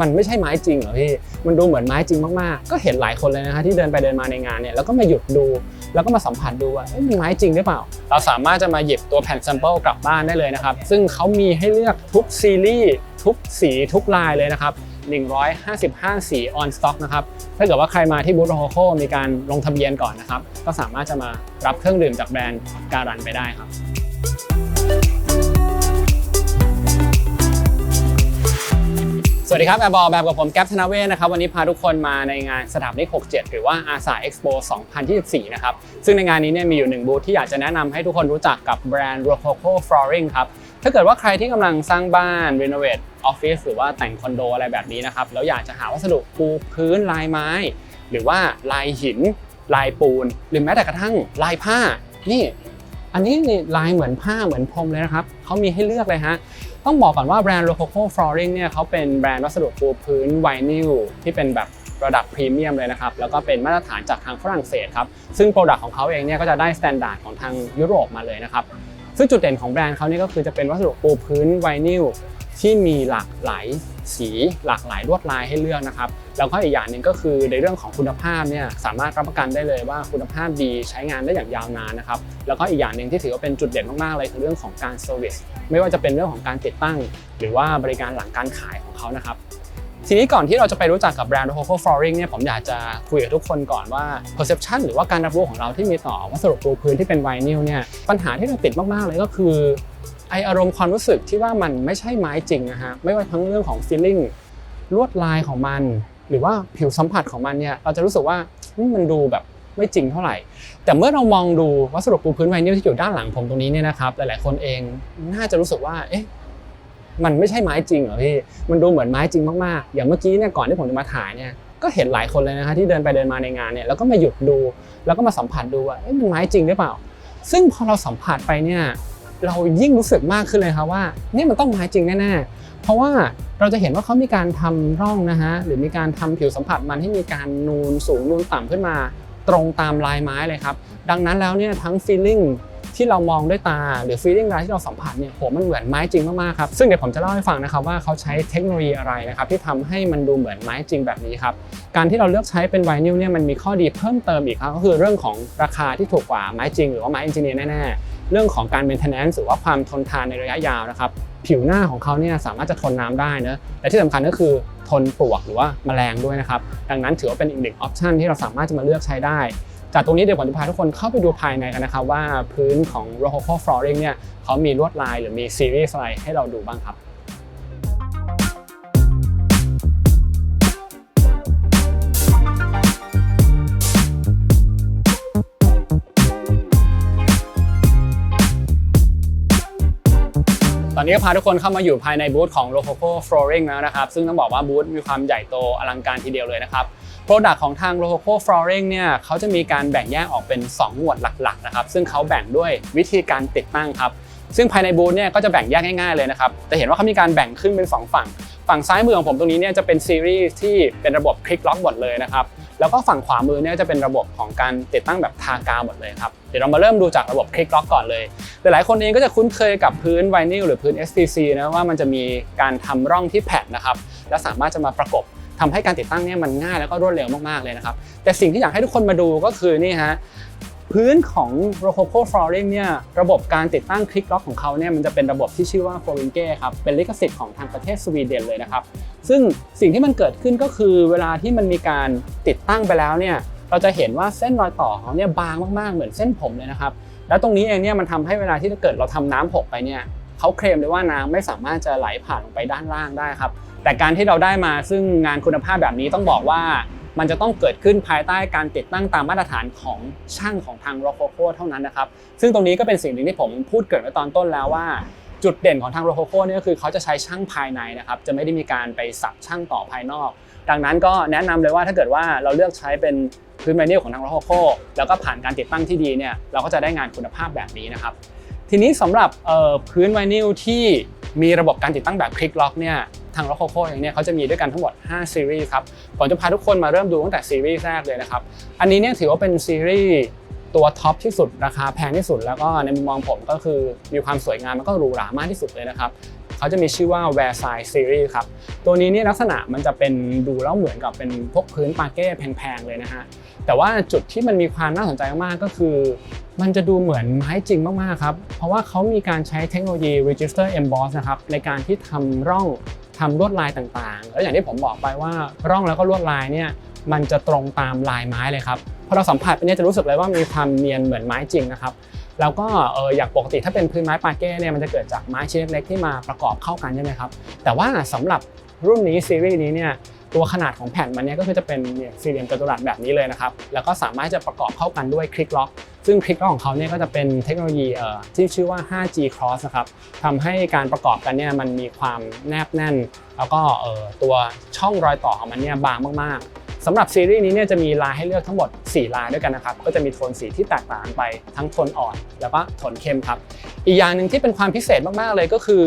มันไม่ใช่ไม้จริงเหรอพี่ มันดูเหมือนไม้จริงมากๆ ก็เห็นหลายคนเลยนะฮะที่เดินไปเดินมาในงานเนี่ยแล้วก็มาหยุดดู แล้วก็มาสัมผัสดูว่ามันไม้จริงหรือเปล่า เราสามารถจะมาหยิบตัวแผ่น sample กลับบ้านได้เลยนะครับ ซึ่งเขามีให้เลือกทุกซีรีส์ทุกสีทุกลายเลยนะครับ155 สี on stock นะครับ ถ้าเกิดว่าใครมาที่บูธโรโคมีการลงทะเบียนก่อนนะครับ ก็สามารถจะมารับเครื่องดื่มจากแบรนด์การันไปได้ครับ สวัสดีครับแอร์บอลแบบกับผมแก๊ปธนเวศนะครับวันนี้พาทุกคนมาในงานสถาปนิก 67 หรือว่าอาสาเอ็กซ์โป2024 นะครับซึ่งในงานนี้เนี่ยมีอยู่หนึ่งบูธที่อยากจะแนะนำให้ทุกคนรู้จักกับแบรนด์ Rococo Flooring ครับถ้าเกิดว่าใครที่กำลังสร้างบ้านรีโนเวทออฟฟิศหรือว่าแต่งคอนโดอะไรแบบนี้นะครับแล้วอยากจะหาวัสดุปูพื้นลายไม้ หรือว่าลายหิน ลายปูน หรือแม้แต่กระทั่งลายผ้านี่อันนี้นี่ลายเหมือนผ้าเหมือนพรมเลยนะครับเขามีให้เลือกเลยฮะ ต้องบอกก่อนว่าแบรนด์ Rococo Flooring เนี่ยเขาเป็นแบรนด์วัสดุปูพื้นไวนิลที่เป็นแบบระดับพรีเมียมเลยนะครับ แล้วก็เป็นมาตรฐานจากทางฝรั่งเศสครับ ซึ่งโปรดักต์ของเขาเองเนี่ยก็จะได้มาตรฐานของทางยุโรปมาเลยนะครับ ซึ่งจุดเด่นของแบรนด์เขาเนี่ยก็คือจะเป็นวัสดุปูพื้นไวนิลที่มีหลากหลาย สีหลากหลายลวดลายให้เลือกนะครับแล้วก็อีกอย่างหนึ่งก็คือในเรื่องของคุณภาพเนี่ยสามารถรับประกันได้เลยว่าคุณภาพดีใช้งานได้อย่างยาวนานนะครับแล้วก็อีกอย่างหนึ่งที่ถือว่าเป็นจุดเด่นมากๆเลยคือเรื่องของการเซอร์วิสไม่ว่าจะเป็นเรื่องของการติดตั้ง หรือว่าบริการหลังการขายของเขานะครับทีนี้ก่อนที่เราจะไปรู้จักกับแบรนด์ Rococo Flooring เนี่ยผมอยากจะคุยกับทุกคนก่อนว่า perception หรือว่าการรับรู้ของเราที่มีต่อวัสดุปูพื้นที่เป็นไวนิลเนี่ยปัญหาที่เราติดมากๆเลยก็คือ ไออารมณ์ความรู้สึกที่ว่ามันไม่ใช่ไม้จริงนะฮะไม่ว่าทั้งเรื่องของ feeling ลวดลายของมัน หรือว่าผิวสัมผัสของมันเนี่ยเราจะรู้สึกว่ามันดูแบบไม่จริงเท่าไหร่ แต่เมื่อเรามองดูวัสดุปูพื้นไวนิลที่อยู่ด้านหลังผมตรงนี้เนี่ยนะครับหลายๆคนเองน่าจะรู้สึกว่าเอ๊ะมันไม่ใช่ไม้จริงเหรอพี่มันดูเหมือนไม้จริงมากๆ อย่างเมื่อกี้เนี่ยก่อนที่ผมจะมาถ่ายเนี่ยก็เห็นหลายคนเลยนะฮะที่เดินไปเดินมาในงานเนี่ยแล้วก็มาหยุดดู แล้วก็มาสัมผัสดูว่าเอ๊ะมันไม้จริงหรือเปล่า ซึ่งพอเราสัมผัสไปเนี่ย เรายิ่งรู้สึกมากขึ้นเลยครับว่าเนี่ยมันต้องไม้จริงแน่ๆ เพราะว่าเราจะเห็นว่าเขามีการทำร่องนะฮะหรือมีการทำผิวสัมผัสมันให้มีการนูนสูงนูนต่ำขึ้นมา ตรงตามลายไม้เลยครับ ดังนั้นแล้วเนี่ยทั้ง feeling ที่เรามองด้วยตา หรือ feeling อะไรที่เราสัมผัสเนี่ยโหมันเหมือนไม้จริงมากๆครับซึ่งเดี๋ยวผมจะเล่าให้ฟังนะครับว่าเขาใช้เทคโนโลยีอะไรนะครับที่ทำให้มันดูเหมือนไม้จริงแบบนี้ครับการที่เราเลือกใช้เป็นไวนิลเนี่ยมันมีข้อดีเพิ่มเติมอีกครับก็คือเรื่องของราคาที่ถูกกว่าไม้จริง หรือว่าไม้เอนจิเนียร์แน่ๆเรื่องของการ maintenance หรือว่าความทนทานในระยะยาวนะครับผิวหน้าของเขาเนี่ยสามารถจะทนน้ำได้นะแต่ที่สำคัญก็คือทนปลวกหรือว่าแมลงด้วยนะครับดังนั้นถือว่าเป็นอีกหนึ่งออปชันที่เราสามารถจะมาเลือกใช้ได้ จากตรงนี้เดี๋ยวผมจะพาทุกคนเข้าไปดูภายในกันนะครับว่าพื้นของ Rococo Flooring เนี่ยเขามีลวดลายหรือมีซีรีส์อะไรให้เราดูบ้างครับตอนนี้ก็พาทุกคนเข้ามาอยู่ภายในบูธของ Rococo Flooring แล้วนะครับ ซึ่งต้องบอกว่าบูธมีความใหญ่โตอลังการทีเดียวเลยนะครับ โปรดักต์ของทาง Rococo Flooring เนี่ยเขาจะมีการแบ่งแยกออกเป็น 2 หมวดหลักๆนะครับซึ่งเขาแบ่งด้วยวิธีการติดตั้งครับซึ่งภายในบูธเนี่ยก็จะแบ่งแยกง่ายๆเลยนะครับแต่เห็นว่าเขามีการแบ่งขึ้นเป็น 2 ฝั่ง ฝั่งซ้ายมือของผมตรงนี้เนี่ยจะเป็นซีรีส์ที่เป็นระบบคลิกล็อกหมดเลยนะครับแล้วก็ฝั่งขวามือเนี่ยจะเป็นระบบของการติดตั้งแบบทากาวหมดเลยครับเดี๋ยวเรามาเริ่มดูจากระบบคลิกล็อกก่อนเลยหลายๆคนเองก็จะคุ้นเคยกับพื้นไวนิลหรือพื้น SPC นะว่ามันจะมีการทำร่องที่แผ่นนะครับและสามารถจะมาประกบ ทำให้การติดตั้งเนี่ยมันง่ายแล้วก็รวดเร็วมากๆเลยนะครับ แต่สิ่งที่อยากให้ทุกคนมาดูก็คือนี่ฮะพื้นของ Rococo Flooring เนี่ยระบบการติดตั้งคลิกล็อกของเขาเนี่ยมันจะเป็นระบบที่ชื่อว่า f o r i n g e ครับเป็นลิขสิทธิ์ของทางประเทศสวีเดนเลยนะครับ ซึ่งสิ่งที่มันเกิดขึ้นก็คือเวลาที่มันมีการติดตั้งไปแล้วเนี่ยเราจะเห็นว่าเส้นรอยต่อของเขาเนี่ยบางมากๆเหมือนเส้นผมเลยนะครับ แล้วตรงนี้เองเนี่ยมันทำให้เวลาที่เกิดเราทำน้ำหกไปเนี่ยเขาเคลมเลยว่าน้ำไม่สามารถจะไหลผ่านลงไปด้านล่างได้ครับ แต่การที่เราได้มาซึ่งงานคุณภาพแบบนี้ต้องบอกว่ามันจะต้องเกิดขึ้นภายใต้การติดตั้งตามมาตรฐานของช่างของทาง Rococo เท่านั้นนะครับ ซึ่งตรงนี้ก็เป็นสิ่งหนึ่งที่ผมพูดเกิดไว้ตอนต้นแล้วว่า จุดเด่นของทาง Rococo เนี่ยก็คือเขาจะใช้ช่างภายในนะครับ จะไม่ได้มีการไปสับช่างต่อภายนอก ดังนั้นก็แนะนำเลยว่าถ้าเกิดว่าเราเลือกใช้เป็นพื้นไวนิลของทาง Rococo แล้วก็ผ่านการติดตั้งที่ดีเนี่ยเราก็จะได้งานคุณภาพแบบนี้นะครับ ทีนี้สำหรับพื้นไวนิลที่มีระบบการติดตั้งแบบคลิกล็อกเนี่ยาง Rococo เองเนี่ยเขาจะมีด้วยกันทั้งหมด 5 ซีรีส์ครับผมจะพาทุกคนมาเริ่มดูตั้งแต่ซีรีส์แรกเลยนะครับ อันนี้เนี่ยถือว่าเป็นซีรีส์ตัวท็อปที่สุดราคาแพงที่สุด แล้วก็ในมุมมองผมก็คือมีความสวยงามแล้วก็หรูหรามากที่สุดเลยนะครับเขาจะมีชื่อว่า w e r s i d e Series ครับ ตัวนี้เนี่ยลักษณะมันจะเป็นดูแล้วเหมือนกับเป็นพวกพื้นปาเก้แพงๆเลยนะฮะ แต่ว่าจุดที่มันมีความน่าสนใจมากๆก็คือ มันจะดูเหมือนไม้จริงมากๆครับ เพราะว่าเขามีการใช้เทคโนโลยี Register Emboss นะครับในการที่ทำร่องทำลวดลายต่างๆ แล้วอย่างที่ผมบอกไปว่าร่องแล้วก็ลวดลายเนี่ยมันจะตรงตามลายไม้เลยครับพอเราสัมผัสไปเนี่ยจะรู้สึกเลยว่ามีความเนียนเหมือนไม้จริงนะครับแล้วก็เอออย่างปกติถ้าเป็นพื้นไม้ปาเก้เนี่ยมันจะเกิดจากไม้ชิ้นเล็กๆที่มาประกอบเข้ากันใช่ไหมครับแต่ว่าสำหรับรุ่นนี้ซีรีส์นี้เนี่ย ตัวขนาดของแผ่นมันเนี่ยก็คือจะเป็นเนี่ยสี่เหลี่ยมจัตุรัสแบบนี้เลยนะครับ แล้วก็สามารถจะประกอบเข้ากันด้วยคลิกล็อกซึ่งคลิกล็อกของเขาเนี่ยก็จะเป็นเทคโนโลยีเอ่อที่ชื่อว่า 5G Cross นะครับทำให้การประกอบกันเนี่ยมันมีความแนบแน่น แล้วก็เอ่อตัวช่องรอยต่อของมันเนี่ยบางมากๆสำหรับซีรีส์นี้เนี่ยจะมีลายให้เลือกทั้งหมด 4 ลายด้วยกันนะครับ ก็จะมีโทนสีที่แตกต่างไปทั้งโทนอ่อน แล้วก็โทนเข้มครับ อีกอย่างหนึ่งที่เป็นความพิเศษมากๆเลยก็คือ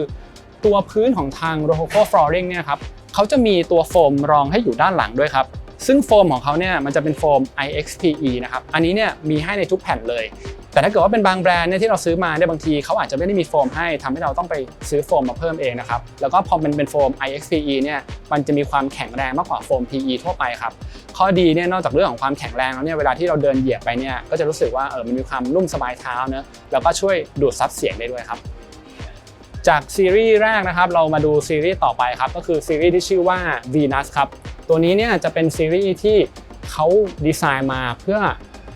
ตัวพื้นของทาง Rococo Flooring เนี่ยครับ เขาจะมีตัวโฟมรองให้อยู่ด้านหลังด้วยครับ ซึ่งโฟมของเขาเนี่ยมันจะเป็นโฟม IXPE นะครับ อันนี้เนี่ยมีให้ในทุกแผ่นเลย แต่ถ้าเกิดว่าเป็นบางแบรนด์เนี่ยที่เราซื้อมาเนี่ยบางทีเขาอาจจะไม่ได้มีโฟมให้ทำให้เราต้องไปซื้อโฟมมาเพิ่มเองนะครับ แล้วก็พอมันเป็นโฟม IXPE เนี่ยมันจะมีความแข็งแรงมากกว่าโฟม PE ทั่วไปครับ ข้อดีเนี่ยนอกจากเรื่องของความแข็งแรงแล้วเนี่ยเวลาที่เราเดินเหยียบไปเนี่ยก็จะรู้สึกว่าเออมันมีความนุ่มสบายเท้าเนอะแล้วก็ช่วยดูดซับเสียงได้ด้วยครับ จากซีรีส์แรกนะครับเรามาดูซีรีส์ต่อไปครับก็คือซีรีส์ที่ชื่อว่า Venus ครับตัวนี้เนี่ยจะเป็นซีรีส์ที่เขาดีไซน์มาเพื่อ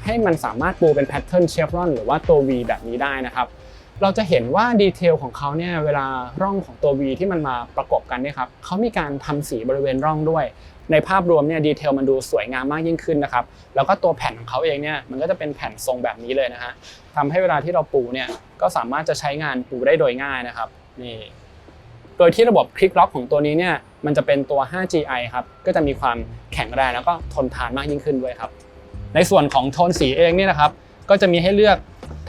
ให้มันสามารถปูเป็นแพทเทิร์นเชฟรอนหรือว่าตัว V แบบนี้ได้นะครับเราจะเห็นว่าดีเทลของเขาเนี่ยเวลาร่องของตัว V ที่มันมาประกบกันเนี่ยครับเขามีการทำสีบริเวณร่องด้วย ในภาพรวมเนี่ยดีเทลมันดูสวยงามมากยิ่งขึ้นนะครับ แล้วก็ตัวแผ่นของเขาเองเนี่ยมันก็จะเป็นแผ่นทรงแบบนี้เลยนะฮะทำให้เวลาที่เราปูเนี่ยก็สามารถจะใช้งานปูได้โดยง่ายนะครับนี่โดยที่ระบบคลิกล็อกของตัวนี้เนี่ยมันจะเป็นตัว 5GI ครับก็จะมีความแข็งแรงแล้วก็ทนทานมากยิ่งขึ้นด้วยครับ ในส่วนของโทนสีเองเนี่ยนะครับก็จะมีให้เลือก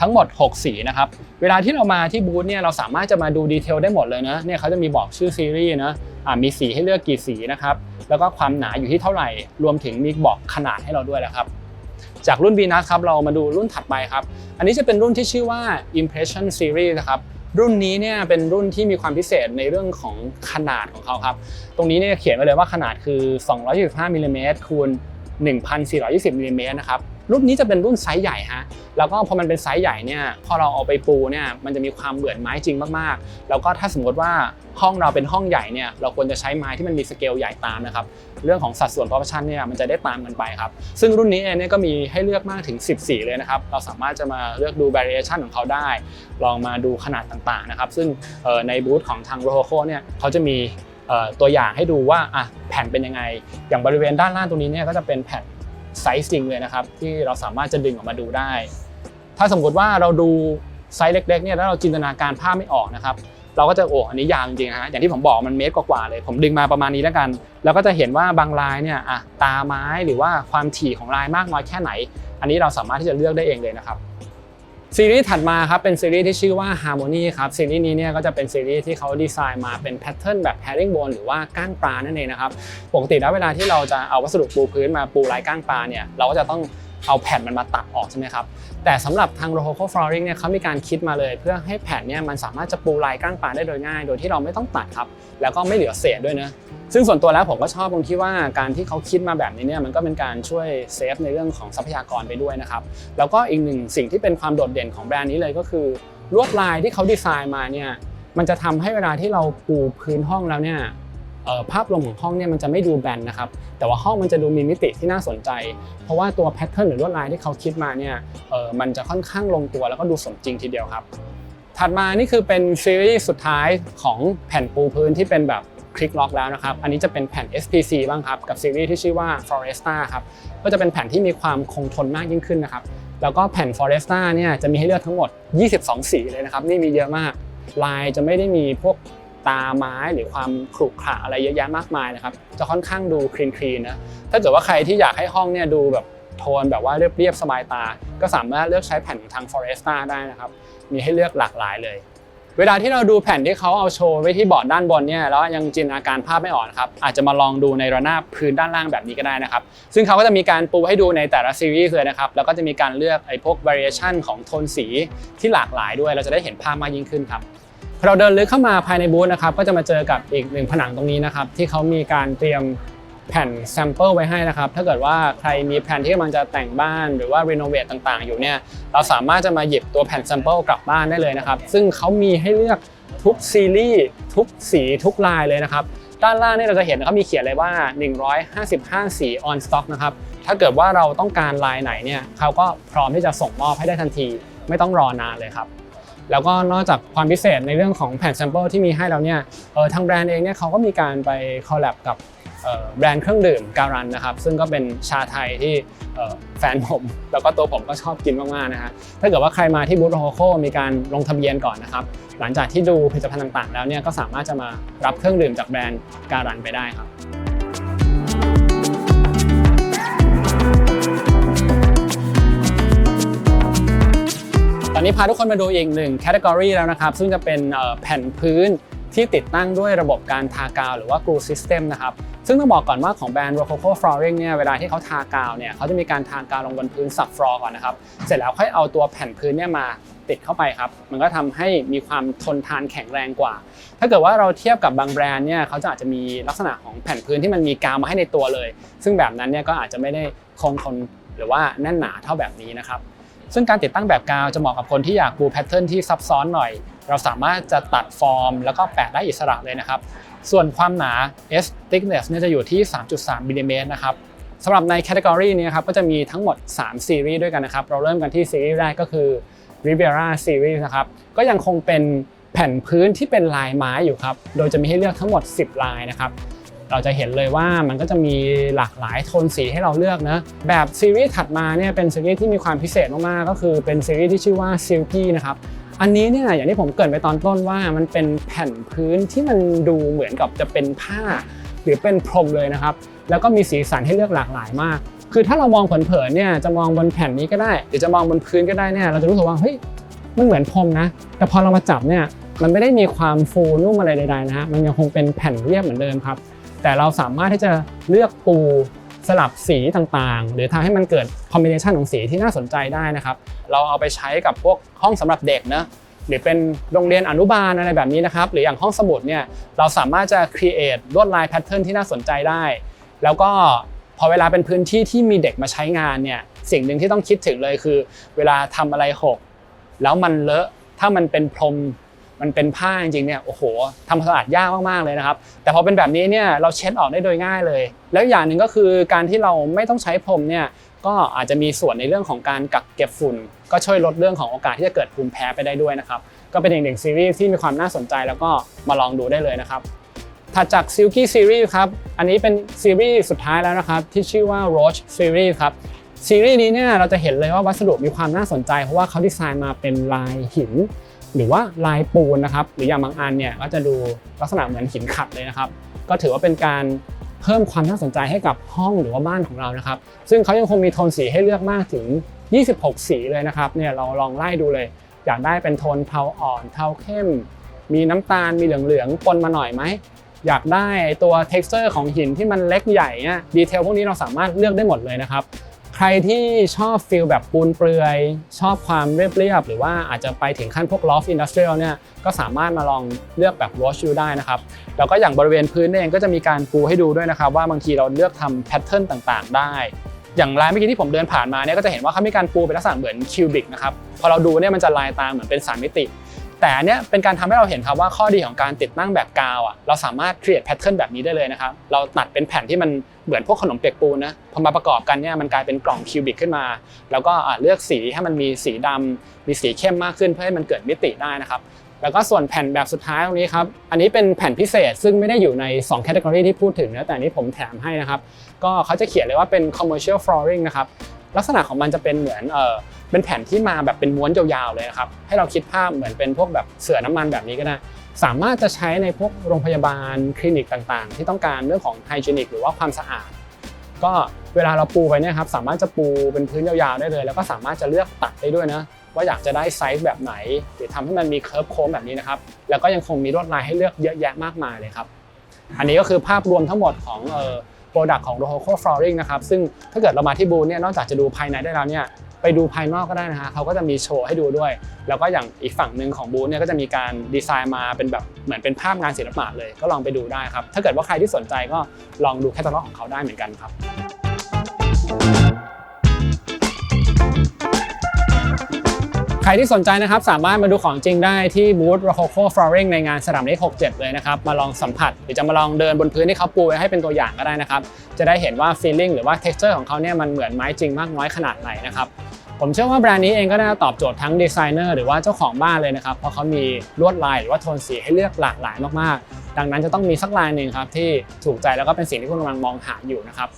ทั้งหมด 6 สีนะครับ เวลาที่เรามาที่บูธเนี่ยเราสามารถจะมาดูดีเทลได้หมดเลยนะเนี่ยเขาจะมีบอกชื่อซีรีส์นะ มีสีให้เลือกกี่สีนะครับ แล้วก็ความหนาอยู่ที่เท่าไหร่ รวมถึงมีบอกขนาดให้เราด้วยนะครับ จากรุ่น V นะครับเรามาดูรุ่นถัดไปครับ อันนี้จะเป็นรุ่นที่ชื่อว่า Impression Series นะครับรุ่นนี้เนี่ยเป็นรุ่นที่มีความพิเศษในเรื่องของขนาดของเขาครับ ตรงนี้เนี่ยเขียนไว้เลยว่าขนาดคือ 225มิลลิเมตรคูณ1,420มิลลิเมตรนะครับ รุ่นนี้จะเป็นรุ่นไซส์ใหญ่ฮะแล้วก็พอมันเป็นไซส์ใหญ่เนี่ยพอเราเอาไปปูเนี่ยมันจะมีความเหมือนไม้จริงมากๆ แล้วก็ถ้าสมมติว่าห้องเราเป็นห้องใหญ่เนี่ยเราควรจะใช้ไม้ที่มันมีสเกลใหญ่ตามนะครับเรื่องของสัดส่วน proportion เนี่ยมันจะได้ตามกันไปครับซึ่งรุ่นนี้เองเนี่ยก็มีให้เลือกมากถึง10สีเลยนะครับเราสามารถจะมาเลือกดู variation ของเขาได้ ลองมาดูขนาดต่างๆนะครับซึ่งในบูธของทาง r o c o เนี่ยเขาจะมีตัวอย่างให้ดูว่าอะแผ่นเป็นยังไง อย่างบริเวณด้านล่างตรงนี้เนี่ยก็จะเป็นแผ่น ไซส์จริงเลยนะครับที่เราสามารถจะดึงออกมาดูได้ ถ้าสมมติว่าเราดูไซส์เล็กๆเนี่ยแล้วเราจินตนาการภาพไม่ออกนะครับเราก็จะโอ้อันนี้ยาวจริงๆฮะอย่างที่ผมบอกมันเมตรกว่าๆเลย ผมดึงมาประมาณนี้แล้วกัน แล้วก็จะเห็นว่าบางลายเนี่ยอะตาไม้หรือว่าความถี่ของลายมากน้อยแค่ไหน อันนี้เราสามารถที่จะเลือกได้เองเลยนะครับ ซีรีส์ถัดมาครับเป็นซีรีส์ที่ชื่อว่า Harmony ครับซีรีส์นี้เนี่ยก็จะเป็นซีรีส์ที่เขาดีไซน์มาเป็นแพทเทิร์นแบบ herringbone หรือว่าก้างปลานั่นเองนะครับปกติแล้วเวลาที่เราจะเอาวัสดุปูพื้นมาปูลายก้างปลาเนี่ยเราก็จะต้องเอาแผ่นมันมาตัดออกใช่ไหมครับ แต่สำหรับทาง Rococo Flooring เนี่ยเขามีการคิดมาเลย เพื่อให้แผ่นเนี่ยมันสามารถจะปูลายก้างปลาได้โดยง่าย โดยที่เราไม่ต้องตัดครับ แล้วก็ไม่เหลือเศษด้วยนะซึ่งส่วนตัวแล้วผมก็ชอบตรงที่ว่าการที่เขาคิดมาแบบนี้เนี่ยมันก็เป็นการช่วยเซฟในเรื่องของทรัพยากรไปด้วยนะครับแล้วก็อีกหนึ่งสิ่งที่เป็นความโดดเด่นของแบรนด์นี้เลยก็คือ ลวดลายที่เขาดีไซน์มาเนี่ยมันจะทำให้เวลาที่เราปูพื้นห้องแล้วเนี่ย ภาพรวมของห้องเนี่ยมันจะไม่ดูแบนนะครับ แต่ว่าห้องมันจะดูมีมิติที่น่าสนใจ เพราะว่าตัวแพทเทิร์นหรือลวดลายที่เขาคิดมาเนี่ยมันจะค่อนข้างลงตัวแล้วก็ดูสมจริงทีเดียวครับ ถัดมานี่คือเป็นซีรีส์สุดท้ายของแผ่นปูพื้นที่เป็นแบบคลิกล็อกแล้วนะครับ อันนี้จะเป็นแผ่น SPC บ้างครับ กับซีรีส์ที่ชื่อว่า Foresta ครับ ก็จะเป็นแผ่นที่มีความคงทนมากยิ่งขึ้นนะครับ แล้วก็แผ่น Foresta เนี่ยจะมีให้เลือกทั้งหมด 22 สีเลยนะครับ นี่มีเยอะมาก ลายจะไม่ได้มีพวก ตาไม้หรือความขรุขระอะไรเยอะแยะมากมายนะครับจะค่อนข้างดูคลีนคลีนนะถ้าเกิดว่าใครที่อยากให้ห้องเนี่ยดูแบบโทนแบบว่าเรียบๆสบายตา ก็สามารถเลือกใช้แผ่นของทาง Foresta ได้นะครับ มีให้เลือกหลากหลายเลย เวลาที่เราดูแผ่นที่เขาเอาโชว์ไว้ที่บอร์ดด้านบนเนี่ยแล้วยังจินตนาการภาพไม่ออกนครับอาจจะมาลองดูในระนาบพื้นด้านล่างแบบนี้ก็ได้นะครับ ซึ่งเขาก็จะมีการปูให้ดูในแต่ละซีรีส์เลยนะครับแล้วก็จะมีการเลือกไอ้พวก variation ของโทนสีที่หลากหลายด้วย เราจะได้เห็นภาพมากยิ่งขึ้นครับ เราเดินลึกเข้ามาภายในบูธนะครับก็จะมาเจอกับอีกหนึ่งผนังตรงนี้นะครับที่เขามีการเตรียมแผ่นแซมเปิลไว้ให้นะครับถ้าเกิดว่าใครมีแผนที่กำลังจะแต่งบ้านหรือว่ารีโนเวทต่างๆ อยู่เนี่ยเราสามารถจะมาหยิบตัวแผ่นแซมเปิลกลับบ้านได้เลยนะครับซึ่งเขามีให้เลือกทุกซีรีส์ทุกสีทุกลายเลยนะครับด้านล่างนี่เราจะเห็นเขามีเขียนเลยว่า 155 สี on stock นะครับถ้าเกิดว่าเราต้องการลายไหนเนี่ยเขาก็พร้อมที่จะส่งมอบให้ได้ทันที ไม่ต้องรอนานเลยครับ แล้วก็นอกจากความพิเศษในเรื่องของแผ่นแซมเปิลที่มีให้แล้วเนี่ยทางแบรนด์เองเนี่ยเขาก็มีการไปคอลแลบกับแบรนด์เครื่องดื่มการันนะครับ ซึ่งก็เป็นชาไทยที่แฟนผม แล้วก็ตัวผมก็ชอบกินมากๆนะฮะถ้าเกิดว่าใครมาที่บูธโรโคมีการลงทะเบียนก่อนนะครับ หลังจากที่ดูผลิตภัณฑ์ต่างๆ แล้วเนี่ยก็สามารถจะมารับเครื่องดื่มจากแบรนด์การันไปได้ครับ นี้พาทุกคนมาดูอีกหนึ่งแคตตากรีแล้วนะครับ ซึ่งจะเป็นแผ่นพื้นที่ติดตั้งด้วยระบบการทากาวหรือว่า glue system นะครับ ซึ่งต้องบอกก่อนว่าของแบรนด์ Rococo Flooring เนี่ยเวลาที่เขาทากาวเนี่ยเขาจะมีการทากาวลงบนพื้นสับฟลอร์ก่อนนะครับ เสร็จแล้วค่อยเอาตัวแผ่นพื้นเนี่ยมาติดเข้าไปครับ มันก็ทำให้มีความทนทานแข็งแรงกว่า ถ้าเกิดว่าเราเทียบกับบางแบรนด์เนี่ยเขาจะอาจจะมีลักษณะของแผ่นพื้นที่มันมีกาวมาให้ในตัวเลย ซึ่งแบบนั้นเนี่ยก็อาจจะไม่ได้คงทนหรือว่าแน่นหนาเท่าแบบนี้นะครับ ซึ่งการติดตั้งแบบกาวจะเหมาะกับคนที่อยากปูแพทเทิร์นที่ซับซ้อนหน่อย เราสามารถจะตัดฟอร์ม แล้วก็แปะได้อิสระเลยนะครับ ส่วนความหนา S thickness เนี่ยจะอยู่ที่ 3.3มิลลิเมตรนะครับสำหรับในแคตตากรีนี้ครับก็จะมีทั้งหมด 3 ซีรีส์ด้วยกันนะครับ เราเริ่มกันที่ซีรีส์แรกก็คือ Rivera Series นะครับ ก็ยังคงเป็นแผ่นพื้นที่เป็นลายไม้อยู่ครับ โดยจะมีให้เลือกทั้งหมด 10 ลายนะครับ เราจะเห็นเลยว่ามันก็จะมีหลากหลายโทนสีให้เราเลือกนะแบบซีรีส์ถัดมาเนี่ยเป็นซีรีส์ที่มีความพิเศษมากๆก็คือเป็นซีรีส์ที่ชื่อว่า Silky นะครับอันนี้เนี่ยอย่างที่ผมเกรินไปตอนต้นว่ามันเป็นแผ่นพื้นที่มันดูเหมือนกับจะเป็นผ้า หรือเป็นพรมเลยนะครับ แล้วก็มีสีสันให้เลือกหลากหลายมาก คือถ้าเรามองเผินๆเนี่ยจะมองบนแผ่นนี้ก็ได้ หรือจะมองบนพื้นก็ได้เนี่ยเราจะรู้สึกว่าเฮ้ยมันเหมือนพรมนะ แต่พอเรามาจับเนี่ยมันไม่ได้มีความฟูนุ่มอะไรใดๆนะฮะมันยังคงเป็นแผ่นเรียบเหมือนเดิมครับ แต่เราสามารถที่จะเลือกปูสลับสีต่างๆ หรือทำให้มันเกิดคอมบิเนชันของสีที่น่าสนใจได้นะครับ เราเอาไปใช้กับพวกห้องสำหรับเด็กนะหรือเป็นโรงเรียนอนุบาลอะไรแบบนี้นะครับ หรืออย่างห้องสมุดเนี่ยเราสามารถจะ create ลวดลายแพทเทิร์นที่น่าสนใจได้ แล้วก็พอเวลาเป็นพื้นที่ที่มีเด็กมาใช้งานเนี่ยสิ่งหนึ่งที่ต้องคิดถึงเลยคือ เวลาทำอะไรหกแล้วมันเลอะถ้ามันเป็นพรม มันเป็นผ้าจริงๆเนี่ยโอ้โหทำความสะอาดยากมากๆเลยนะครับ แต่พอเป็นแบบนี้เนี่ยเราเช็ดออกได้โดยง่ายเลย แล้วอย่างหนึ่งก็คือการที่เราไม่ต้องใช้พรมเนี่ยก็อาจจะมีส่วนในเรื่องของการกักเก็บฝุ่น ก็ช่วยลดเรื่องของโอกาสที่จะเกิดภูมิแพ้ไปได้ด้วยนะครับก็เป็นอีกหนึ่งซีรีส์ที่มีความน่าสนใจแล้วก็มาลองดูได้เลยนะครับถัดจาก Silky Series ครับอันนี้เป็นซีรีส์สุดท้ายแล้วนะครับที่ชื่อว่า Roach Series ครับซีรีส์นี้เนี่ยเราจะเห็นเลยว่าวัสดุมีความน่าสนใจเพราะว่าเขาดีไซน์มาเป็นลายหิน หรือว่าลายปูนนะครับ หรืออย่างบางอันเนี่ยก็จะดูลักษณะเหมือนหินขัดเลยนะครับ ก็ถือว่าเป็นการเพิ่มความน่าสนใจให้กับห้องหรือว่าบ้านของเรานะครับ ซึ่งเขายังคงมีโทนสีให้เลือกมากถึง 26 สีเลยนะครับ เนี่ยเราลองไล่ดูเลย อยากได้เป็นโทนเทาอ่อนเทาเข้ม มีน้ำตาลมีเหลืองๆปนมาหน่อยไหมอยากได้ตัว texture ของหินที่มันเล็กใหญ่เนี่ยดีเทลพวกนี้เราสามารถเลือกได้หมดเลยนะครับ ใครที่ชอบฟิลแบบปูนเปลือย ชอบความเรียบๆหรือว่าอาจจะไปถึงขั้นพวก loft industrial เนี่ยก็สามารถมาลองเลือกแบบ wash you ได้นะครับ แล้วก็อย่างบริเวณพื้นเองก็จะมีการปูให้ดูด้วยนะครับ ว่าบางทีเราเลือกทำแพทเทิร์นต่างๆ ได้ อย่างร้านเมื่อกี้ที่ผมเดินผ่านมาเนี่ยก็จะเห็นว่าเขามีการปูเป็นลักษณะเหมือนคิวบิกนะครับพอเราดูเนี่ยมันจะลายตามเหมือนเป็นสามมิติแต่อันเนี้ยเป็นการทำให้เราเห็นครับว่าข้อดีของการติดตั้งแบบกาวอะเราสามารถ create pattern แบบนี้ได้เลยนะครับ เราตัดเป็นแผ่นที่มัน เหมือนพวกขนมเปียกปูนนะพอมาประกอบกันเนี่ยมันกลายเป็นกล่องคิวบิกขึ้นมา แล้วก็เลือกสีให้มันมีสีดำมีสีเข้มมากขึ้นเพื่อให้มันเกิดมิติได้นะครับแล้วก็ส่วนแผ่นแบบสุดท้ายตรงนี้ครับ อันนี้เป็นแผ่นพิเศษซึ่งไม่ได้อยู่ใน2 category ที่พูดถึงนะแต่อันนี้ผมแถมให้นะครับ ก็เขาจะเขียนเลยว่าเป็น commercial flooring นะครับ ลักษณะของมันจะเป็นเหมือนเออเป็นแผ่นที่มาแบบเป็นม้วนยาวๆเลยนะครับ ให้เราคิดภาพเหมือนเป็นพวกแบบเสื่อน้ำมันแบบนี้ก็ได้ สามารถจะใช้ในพวกโรงพยาบาลคลินิกต่างๆ ที่ต้องการเรื่องของไฮจีนิกหรือว่าความสะอาด ก็เวลาเราปูไปเนี่ยครับสามารถจะปูเป็นพื้นยาวๆได้เลย แล้วก็สามารถจะเลือกตัดได้ด้วยนะว่าอยากจะได้ไซส์แบบไหน หรือทำให้มันมีเคิร์ฟโค้งแบบนี้นะครับแล้วก็ยังคงมีลวดลายให้เลือกเยอะแยะมากมายเลยครับอันนี้ก็คือภาพรวมทั้งหมดของเออโปรดักต์ของ Rococo Flooring นะครับซึ่งถ้าเกิดเรามาที่บูธเนี่ยนอกจากจะดูภายในได้แล้วเนี่ย ไปดูภายนอกก็ได้นะฮะเขาก็จะมีโชว์ให้ดูด้วย แล้วก็อย่างอีกฝั่งหนึ่งของบูธเนี่ยก็จะมีการดีไซน์มาเป็นแบบเหมือนเป็นภาพงานศิลปะเลย ก็ลองไปดูได้ครับถ้าเกิดว่าใครที่สนใจก็ลองดูแคตตาล็อกของเขาได้เหมือนกันครับ ครที่สนใจนะครับสามารถมาดูของจริงได้ที่บูธ Rococo Flooring ในงานสนามเล็ก67 เลยนะครับ มาลองสัมผัส หรือจะมาลองเดินบนพื้นที่เขาปูไว้ให้เป็นตัวอย่างก็ได้นะครับ จะได้เห็นว่า feeling หรือว่า texture ของเขาเนี่ยมันเหมือนไม้จริงมากน้อยขนาดไหนนะครับผมเชื่อว่าแบรนด์นี้เองก็น่าตอบโจทย์ทั้งดีไซเนอร์หรือว่าเจ้าของบ้านเลยนะครับ เพราะเขามีลวดลายหรือว่าโทนสีให้เลือกหลากหลายมากๆ ดังนั้นจะต้องมีสักลายหนึ่งครับที่ถูกใจแล้วก็เป็นสิ่งที่คุณกำลังมองหาอยู่นะครับ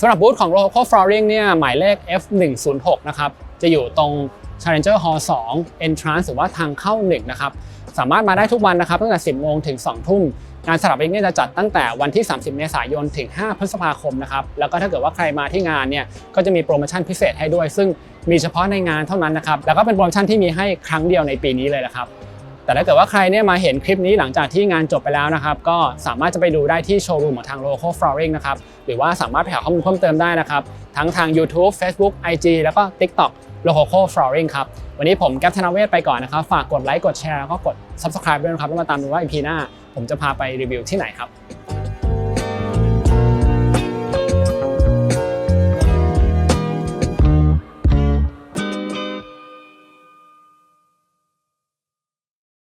สำหรับบูธของ Rococo Flooring เนี่ยหมายเลข F106 นะครับจะอยู่ตรง Challenger Hall 2 Entrance หรือว่าทางเข้า1นะครับสามารถมาได้ทุกวันนะครับตั้งแต่ 10 โมงถึง 2 ทุ่มงานสลับเองเนี่ยจะจัดตั้งแต่วันที่ 30 เมษายนถึง 5 พฤษภาคมนะครับแล้วก็ถ้าเกิดว่าใครมาที่งานเนี่ยก็จะมีโปรโมชั่นพิเศษให้ด้วย ซึ่งมีเฉพาะในงานเท่านั้นนะครับแล้วก็เป็นโปรโมชั่นที่มีให้ครั้งเดียวในปีนี้เลยนะครับ แต่ถ้าเกิดว่าใครเนี่ยมาเห็นคลิปนี้หลังจากที่งานจบไปแล้วนะครับ ก็สามารถจะไปดูได้ที่โชว์รูมของทาง Local Flooring นะครับ หรือว่าสามารถไปหาข้อมูลเพิ่มเติมได้นะครับ ทั้งทาง YouTube Facebook IG แล้วก็ TikTok Local Flooring ครับ วันนี้ผมแก๊ปธนเวศไปก่อนนะครับ ฝากกดไลค์กดแชร์แล้วก็กด Subscribe ด้วยนะครับแล้วมาตามดูว่า EP หน้า ผมจะพาไปรีวิวที่ไหนครับ